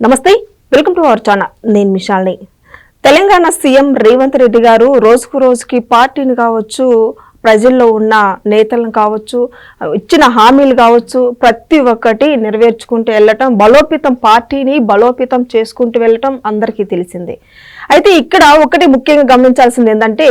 నమస్తే welcome to our channel. నేను మిషాల్ని. తెలంగాణ సీఎం రేవంత్ రెడ్డి గారు రోజుకు రోజుకి పార్టీని కావచ్చు ప్రజల్లో ఉన్న నేతలను కావచ్చు ఇచ్చిన హామీలు కావచ్చు ప్రతి ఒక్కటి నెరవేర్చుకుంటూ వెళ్ళటం బలోపేతం పార్టీని బలోపేతం చేసుకుంటూ వెళ్ళటం అందరికీ తెలిసిందే. అయితే ఇక్కడ ఒకటి ముఖ్యంగా గమనించాల్సింది ఏంటంటే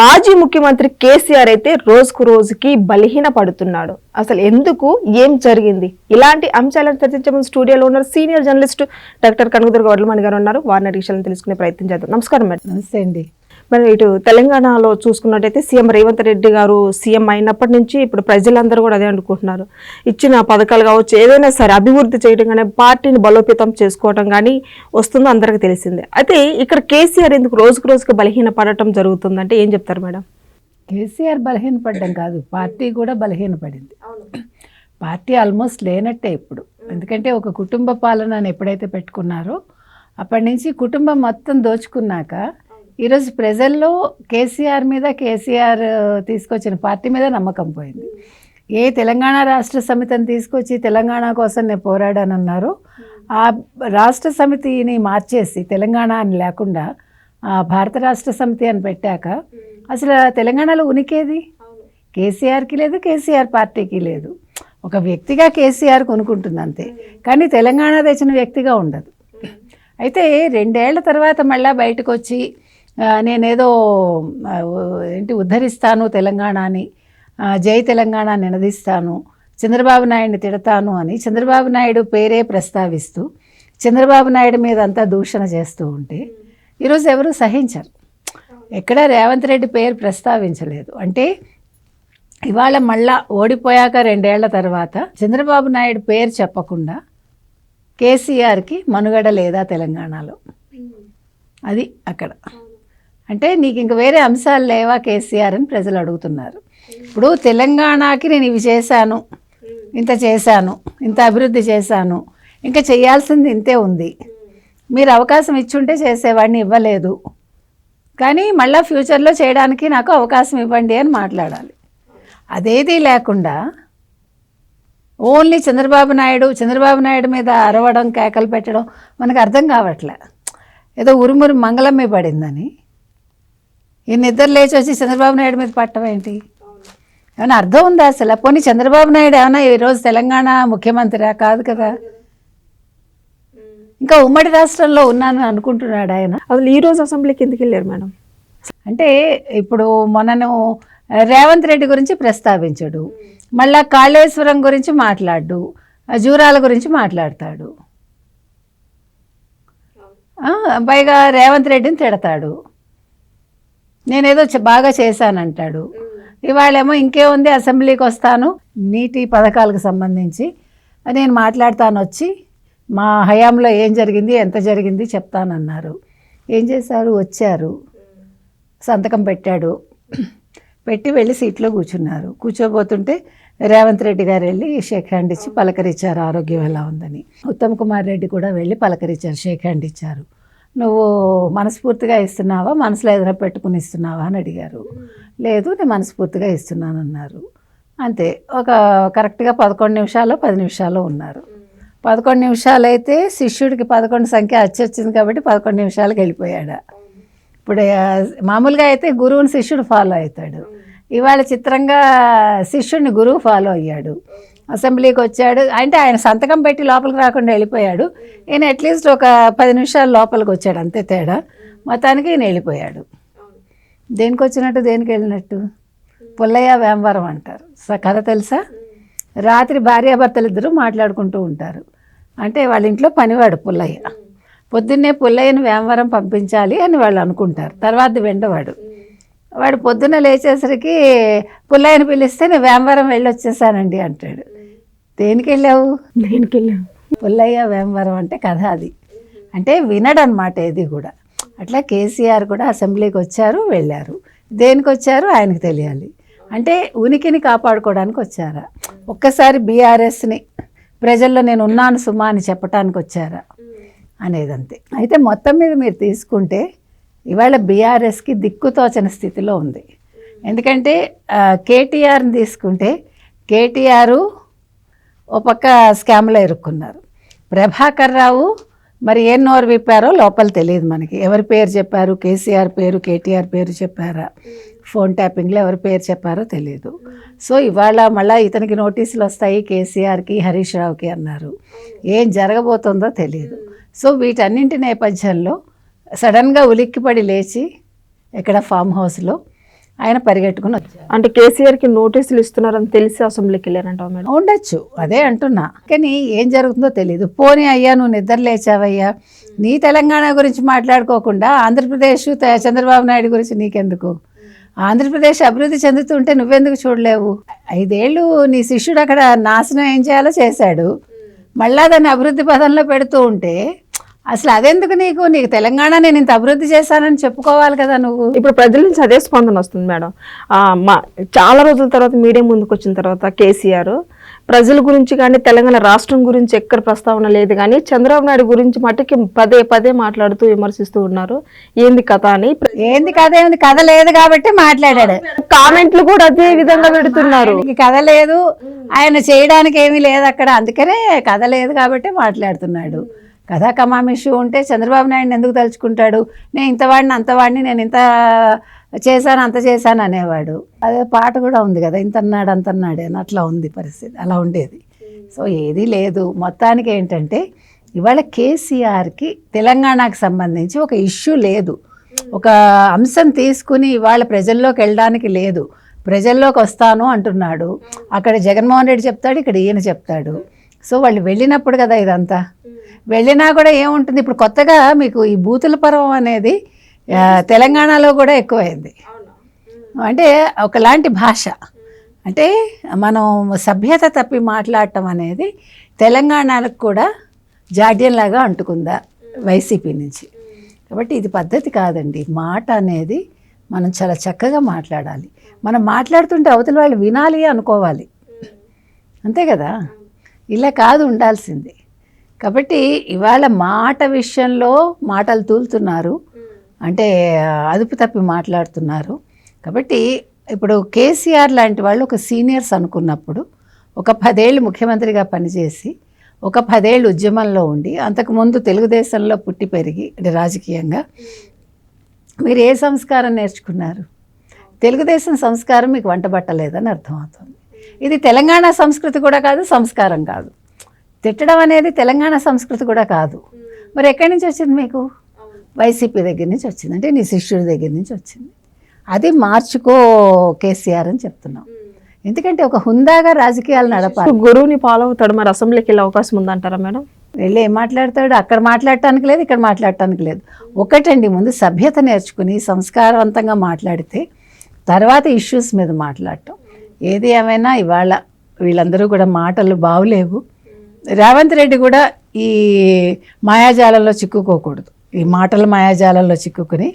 మాజీ ముఖ్యమంత్రి కేసీఆర్ అయితే రోజుకు రోజుకి బలహీన పడుతున్నాడు అసలు ఎందుకు? ఏం జరిగింది? ఇలాంటి అంశాలను చర్చించే ముందు స్టూడియోలో ఉన్నారు senior journalist doctor Kanakadurga Vadlamani గారు ఉన్నారు. వారిని అడిగి తెలుసుకునే ప్రయత్నం చేద్దాం. నమస్కారం మేడం. నమస్తే అండి. మరి ఇటు తెలంగాణలో చూసుకున్నట్టయితే సీఎం రేవంత్ రెడ్డి గారు సీఎం అయినప్పటి నుంచి ఇప్పుడు ప్రజలందరూ కూడా అదే అనుకుంటున్నారు. ఇచ్చిన పథకాలు కావచ్చు ఏదైనా సరే అభివృద్ధి చేయడం కానీ పార్టీని బలోపేతం చేసుకోవడం కానీ వస్తుందో అందరికీ తెలిసిందే. అయితే ఇక్కడ కేసీఆర్ ఎందుకు రోజుకు రోజుకు బలహీన పడటం జరుగుతుందంటే ఏం చెప్తారు మేడం? కేసీఆర్ బలహీనపడ్డం కాదు పార్టీ కూడా బలహీనపడింది. పార్టీ ఆల్మోస్ట్ లేనట్టే ఇప్పుడు. ఎందుకంటే ఒక కుటుంబ పాలన ఎప్పుడైతే పెట్టుకున్నారో అప్పటి నుంచి కుటుంబం మొత్తం దోచుకున్నాక ఈరోజు ప్రజల్లో కేసీఆర్ మీద కేసీఆర్ తీసుకొచ్చిన పార్టీ మీద నమ్మకం పోయింది. ఏ తెలంగాణ రాష్ట్ర సమితిని తీసుకొచ్చి తెలంగాణ కోసం నేను పోరాడానన్నారో ఆ రాష్ట్ర సమితిని మార్చేసి తెలంగాణ అని లేకుండా ఆ భారత రాష్ట్ర సమితి అని పెట్టాక అసలు తెలంగాణలో ఉనికేది? కేసీఆర్కి లేదు కేసీఆర్ పార్టీకి లేదు. ఒక వ్యక్తిగా కేసీఆర్ కొనుక్కుంటుంది అంతే. కానీ తెలంగాణ తెచ్చిన వ్యక్తిగా ఉండదు. అయితే రెండేళ్ళ తర్వాత మళ్ళీ బయటకు వచ్చి నేనేదో ఏంటి ఉద్ధరిస్తాను తెలంగాణని జై తెలంగాణ నినదిస్తాను చంద్రబాబు నాయుడిని తిడతాను అని చంద్రబాబు నాయుడు పేరే ప్రస్తావిస్తూ చంద్రబాబు నాయుడు మీద అంతా దూషణ చేస్తూ ఉంటే ఈరోజు ఎవరు సహించరు. ఎక్కడ రేవంత్ రెడ్డి పేరు ప్రస్తావించలేదు. అంటే ఇవాళ మళ్ళా ఓడిపోయాక రెండేళ్ళ తర్వాత చంద్రబాబు నాయుడు పేరు చెప్పకుండా కేసీఆర్కి మనుగడ లేదా తెలంగాణలో? అది అక్కడ. అంటే నీకు ఇంక వేరే అంశాలు లేవా కేసీఆర్ అని ప్రజలు అడుగుతున్నారు. ఇప్పుడు తెలంగాణకి నేను ఇవి చేశాను. ఇంత చేశాను. ఇంత అభివృద్ధి చేశాను. ఇంకా చేయాల్సింది ఇంతే ఉంది. మీరు అవకాశం ఇచ్చుంటే చేసేవాడిని ఇవ్వలేదు. కానీ మళ్ళీ ఫ్యూచర్లో చేయడానికి నాకు అవకాశం ఇవ్వండి అని మాట్లాడాలి. అదేది లేకుండా ఓన్లీ చంద్రబాబు నాయుడు చంద్రబాబు నాయుడు మీద అరవడం కేకలు పెట్టడం మనకు అర్థం కావట్లే. ఏదో ఉరుమురు మంగళమే పడిందని. ఈ నిద్ర లేచి వచ్చి చంద్రబాబు నాయుడు మీద పట్టడం ఏంటి? ఏమైనా అర్థం ఉందా అసలు? పోనీ చంద్రబాబు నాయుడు ఏమైనా ఈరోజు తెలంగాణ ముఖ్యమంత్రిరా? కాదు కదా. ఇంకా ఉమ్మడి రాష్ట్రంలో ఉన్నాను అనుకుంటున్నాడు ఆయన. అసలు ఈ రోజు అసెంబ్లీకి ఎందుకు వెళ్ళారు మేడం? అంటే ఇప్పుడు మొన్నను రేవంత్ రెడ్డి గురించి ప్రస్తావించడు. మళ్ళా కాళేశ్వరం గురించి మాట్లాడు. జూరాల గురించి మాట్లాడతాడు. పైగా రేవంత్ రెడ్డిని తిడతాడు. నేనేదో బాగా చేశానంటాడు. ఇవాళేమో ఇంకేముంది అసెంబ్లీకి వస్తాను. నీటి పథకాలకు సంబంధించి నేను మాట్లాడతాను వచ్చి మా హయాంలో ఏం జరిగింది ఎంత జరిగింది చెప్తానన్నారు. ఏం చేశారు? వచ్చారు. సంతకం పెట్టాడు. పెట్టి వెళ్ళి సీట్లో కూర్చున్నారు. కూర్చోబోతుంటే రేవంత్ రెడ్డి గారు వెళ్ళి షేక్ హ్యాండ్ ఇచ్చి పలకరించారు. ఆరోగ్యం ఎలా ఉందని. ఉత్తమ్ కుమార్ రెడ్డి కూడా వెళ్ళి పలకరించారు షేక్ హ్యాండ్ ఇచ్చారు. నువ్వు మనస్ఫూర్తిగా ఇస్తున్నావా? మనసులో ఏదైనా పెట్టుకుని ఇస్తున్నావా? అని అడిగారు. లేదు నేను మనస్ఫూర్తిగా ఇస్తున్నాను అన్నారు అంతే. ఒక కరెక్ట్గా పదకొండు నిమిషాలు పది నిమిషాల్లో ఉన్నారు. పదకొండు నిమిషాలు అయితే శిష్యుడికి పదకొండు సంఖ్య వచ్చింది కాబట్టి పదకొండు నిమిషాలకు వెళ్ళిపోయాడు. ఇప్పుడు మామూలుగా అయితే గురువుని శిష్యుడు ఫాలో అవుతాడు. ఇవాళ చిత్రంగా శిష్యుడిని గురువు ఫాలో అయ్యాడు. అసెంబ్లీకి వచ్చాడు. అంటే ఆయన సంతకం పెట్టి లోపలికి రాకుండా వెళ్ళిపోయాడు. ఈయన అట్లీస్ట్ ఒక పది నిమిషాలు లోపలికి వచ్చాడు. అంతే తేడా. మొత్తానికి ఈయన వెళ్ళిపోయాడు. దేనికి వచ్చినట్టు దేనికి వెళ్ళినట్టు? పుల్లయ్య వేమవరం అంటారు. స- కథ తెలుసా? రాత్రి భార్యాభర్తలు ఇద్దరు మాట్లాడుకుంటూ ఉంటారు. అంటే వాళ్ళ ఇంట్లో పనివాడు పుల్లయ్య. పొద్దున్నే పుల్లయ్యను వేమవరం పంపించాలి అని వాళ్ళు అనుకుంటారు. తర్వాత వెండవాడు వాడు పొద్దున్న లేచేసరికి పుల్లయ్యను పిలిస్తే నేను వేమవరం వెళ్ళి వచ్చేసానండి అంటాడు. దేనికి వెళ్ళావు దేనికి వెళ్ళారు పుల్లయ్య వేమవరం అంటే కథ అది. అంటే వినడనమాట ఇది కూడా. అట్లా కేసీఆర్ కూడా అసెంబ్లీకి వచ్చారు వెళ్ళారు. దేనికి వచ్చారు ఆయనకు తెలియాలి. అంటే ఉనికిని కాపాడుకోవడానికి వచ్చారా? ఒక్కసారి బీఆర్ఎస్ని ప్రజల్లో నేను ఉన్నాను సుమా అని చెప్పడానికి వచ్చారా? అనేదంతే. అయితే మొత్తం మీద మీరు తీసుకుంటే ఇవాళ బీఆర్ఎస్కి దిక్కుతోచని స్థితిలో ఉంది. ఎందుకంటే కేటీఆర్ని తీసుకుంటే కేటీఆర్ ఓ పక్క స్కామ్లో ఇరుక్కున్నారు. ప్రభాకర్ రావు మరి ఏం నోరు విప్పారో లోపల తెలియదు మనకి. ఎవరి పేరు చెప్పారు? కేసీఆర్ పేరు కేటీఆర్ పేరు చెప్పారా? ఫోన్ ట్యాపింగ్లో ఎవరి పేరు చెప్పారో తెలియదు. సో ఇవాళ మళ్ళీ ఇతనికి నోటీసులు వస్తాయి కేసీఆర్కి హరీష్ రావుకి అన్నారు. ఏం జరగబోతుందో తెలియదు. సో వీటన్నింటి నేపథ్యంలో సడన్గా ఉలిక్కిపడి లేచి ఇక్కడ ఫామ్ హౌస్లో ఆయన పరిగెట్టుకుని వచ్చారు. అంటే కేసీఆర్కి నోటీసులు ఇస్తున్నారని తెలిసి అసెంబ్లీకి వెళ్ళారంటావు మేడం? ఉండొచ్చు. అదే అంటున్నా. కానీ ఏం జరుగుతుందో తెలియదు పోనీ అయ్యా నువ్వు నిద్ర లేచావయ్యా. నీ తెలంగాణ గురించి మాట్లాడుకోకుండా ఆంధ్రప్రదేశ్ చంద్రబాబు నాయుడు గురించి నీకెందుకు? ఆంధ్రప్రదేశ్ అభివృద్ధి చెందుతుంటే నువ్వెందుకు చూడలేవు? ఐదేళ్ళు నీ శిష్యుడు అక్కడ నాశనం ఏం చేయాలో చేశాడు. మళ్ళా దాన్ని అభివృద్ధి పదంలో పెడుతూ ఉంటే అసలు అదెందుకు నీకు? నీకు తెలంగాణ నేను ఇంత అభివృద్ధి చేశానని చెప్పుకోవాలి కదా నువ్వు. ఇప్పుడు ప్రజల నుంచి అదే స్పందన వస్తుంది మేడం. ఆ, మా చాలా రోజుల తర్వాత మీడియా ముందుకు వచ్చిన తర్వాత కేసీఆర్ ప్రజల గురించి కానీ తెలంగాణ రాష్ట్రం గురించి ఎక్కడ ప్రస్తావన లేదు కానీ చంద్రబాబు నాయుడు గురించి మటుకి పదే పదే మాట్లాడుతూ విమర్శిస్తూ ఉన్నారు. ఏంది కథ అని? ఏంది కథ? ఏంది? కథ లేదు కాబట్టి మాట్లాడాడు. కామెంట్లు కూడా అదే విధంగా పెడుతున్నారు. కథ లేదు. ఆయన చేయడానికి ఏమీ లేదు అక్కడ. అందుకనే కథ లేదు కాబట్టి మాట్లాడుతున్నాడు. కథా ఇష్యూ ఉంటే చంద్రబాబు నాయుడు ఎందుకు తలుచుకుంటాడు? నేను ఇంతవాడిని అంతవాడిని నేను ఇంత చేశాను అంత చేశాను అనేవాడు. అదే పాట కూడా ఉంది కదా ఇంత అన్నాడు అంత అన్నాడు అని అట్లా ఉంది పరిస్థితి అలా ఉండేది. సో ఏదీ లేదు. మొత్తానికి ఏంటంటే ఇవాళ కేసీఆర్కి తెలంగాణకు సంబంధించి ఒక ఇష్యూ లేదు. ఒక అంశం తీసుకుని ఇవాళ ప్రజల్లోకి వెళ్ళడానికి లేదు. ప్రజల్లోకి వస్తాను అంటున్నాడు. అక్కడ జగన్మోహన్ రెడ్డి చెప్తాడు ఇక్కడ ఈయన చెప్తాడు. సో వాళ్ళు వెళ్ళినప్పుడు కదా ఇదంతా. వెళ్ళినా కూడా ఏముంటుంది? ఇప్పుడు కొత్తగా మీకు ఈ బూతుల పర్వం అనేది తెలంగాణలో కూడా ఎక్కువైంది. అంటే ఒకలాంటి భాష. అంటే మనం సభ్యత తప్పి మాట్లాడటం అనేది తెలంగాణకు కూడా జాడ్యంలాగా అంటుకుందా వైసీపీ నుంచి. కాబట్టి ఇది పద్ధతి కాదండి. మాట అనేది మనం చాలా చక్కగా మాట్లాడాలి. మనం మాట్లాడుతుంటే అవతల వాళ్ళు వినాలి అనుకోవాలి. అంతే కదా? ఇలా కాదు ఉండాల్సింది. కాబట్టి ఇవాళ మాట విషయంలో మాటలు తూలుతున్నారు. అంటే అదుపు తప్పి మాట్లాడుతున్నారు. కాబట్టి ఇప్పుడు కేసీఆర్ లాంటి వాళ్ళు ఒక సీనియర్స్ అనుకున్నప్పుడు ఒక పదేళ్ళు ముఖ్యమంత్రిగా పనిచేసి ఒక పదేళ్ళు ఉద్యమంలో ఉండి అంతకుముందు తెలుగుదేశంలో పుట్టి పెరిగి అంటే రాజకీయంగా మీరు ఏ సంస్కారం నేర్చుకున్నారు? తెలుగుదేశం సంస్కారం మీకు వంట పట్టలేదని అర్థమవుతుంది. ఇది తెలంగాణ సంస్కృతి కూడా కాదు సంస్కారం కాదు. తిట్టడం అనేది తెలంగాణ సంస్కృతి కూడా కాదు. మరి ఎక్కడి నుంచి వచ్చింది మీకు? వైసీపీ దగ్గర నుంచి వచ్చింది. అంటే నీ శిష్యుడి దగ్గర నుంచి వచ్చింది. అది మార్చుకో కేసీఆర్ అని చెప్తున్నాం. ఎందుకంటే ఒక హుందాగా రాజకీయాలు నడపాలి. గురువుని ఫాలో అవుతాడు. మరి అసెంబ్లీకి వెళ్ళే అవకాశం ఉందంటారా మేడం? వెళ్ళి ఏం మాట్లాడతాడు? అక్కడ మాట్లాడటానికి లేదు ఇక్కడ మాట్లాడటానికి లేదు. ఒకటండి ముందు సభ్యత నేర్చుకుని సంస్కారవంతంగా మాట్లాడితే తర్వాత ఇష్యూస్ మీద మాట్లాడటం. ఏది ఏమైనా ఇవాళ వీళ్ళందరూ కూడా మాటలు బాగులేవు రేవంత్ రెడ్డి కూడా ఈ మాయాజాలంలో చిక్కుకోకూడదు. ఈ మాటల మాయాజాలంలో చిక్కుకుని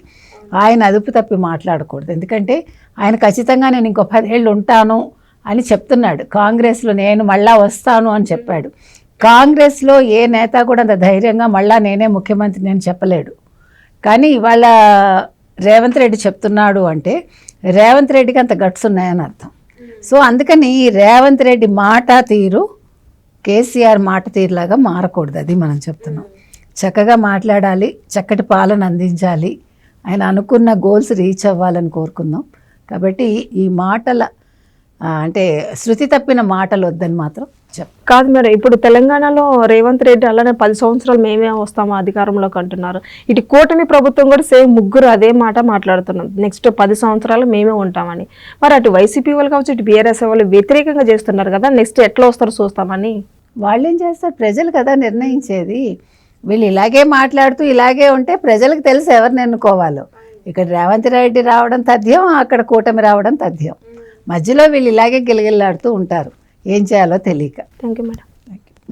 ఆయన అదుపు తప్పి మాట్లాడకూడదు. ఎందుకంటే ఆయన ఖచ్చితంగా నేను ఇంకో పదేళ్ళు ఉంటాను అని చెప్తున్నాడు. కాంగ్రెస్లో నేను మళ్ళా వస్తాను అని చెప్పాడు. కాంగ్రెస్లో ఏ నేత కూడా అంత ధైర్యంగా మళ్ళా నేనే ముఖ్యమంత్రి నేను చెప్పలేడు. కానీ ఇవాళ రేవంత్ రెడ్డి చెప్తున్నాడు అంటే రేవంత్ రెడ్డికి అంత గట్స్ ఉన్నాయని అర్థం. సో అందుకని ఈ రేవంత్ రెడ్డి మాట తీరు కేసీఆర్ మాట తీరులాగా మారకూడదు అది మనం చెప్తున్నాం. చక్కగా మాట్లాడాలి చక్కటి పాలన అందించాలి ఆయన అనుకున్న గోల్స్ రీచ్ అవ్వాలని కోరుకుందాం. కాబట్టి ఈ మాటల అంటే శృతి తప్పిన మాటలు వద్దని మాత్రం కాదు మేడం ఇప్పుడు తెలంగాణలో రేవంత్ రెడ్డి అలానే పది సంవత్సరాలు మేమే వస్తాము అధికారంలోకి అంటున్నారు. ఇటు కూటమి ప్రభుత్వం కూడా సేమ్ ముగ్గురు అదే మాట మాట్లాడుతున్నారు. నెక్స్ట్ పది సంవత్సరాలు మేమే ఉంటామని. మరి అటు వైసీపీ వాళ్ళు కావచ్చు ఇటు బీఆర్ఎస్ వాళ్ళు వ్యతిరేకంగా చేస్తున్నారు కదా నెక్స్ట్ ఎట్లా వస్తారో చూస్తామని? వాళ్ళు ఏం చేస్తారు? ప్రజలు కదా నిర్ణయించేది. వీళ్ళు ఇలాగే మాట్లాడుతూ ఇలాగే ఉంటే ప్రజలకు తెలుసు ఎవరిని ఎన్నుకోవాలో. ఇక్కడ రేవంత్ రెడ్డి రావడం తథ్యం అక్కడ కూటమి రావడం తథ్యం. మధ్యలో వీళ్ళు ఇలాగే గిలగిల్లాడుతూ ఉంటారు. ఏం చేయాలో తెలియక. Thank you madam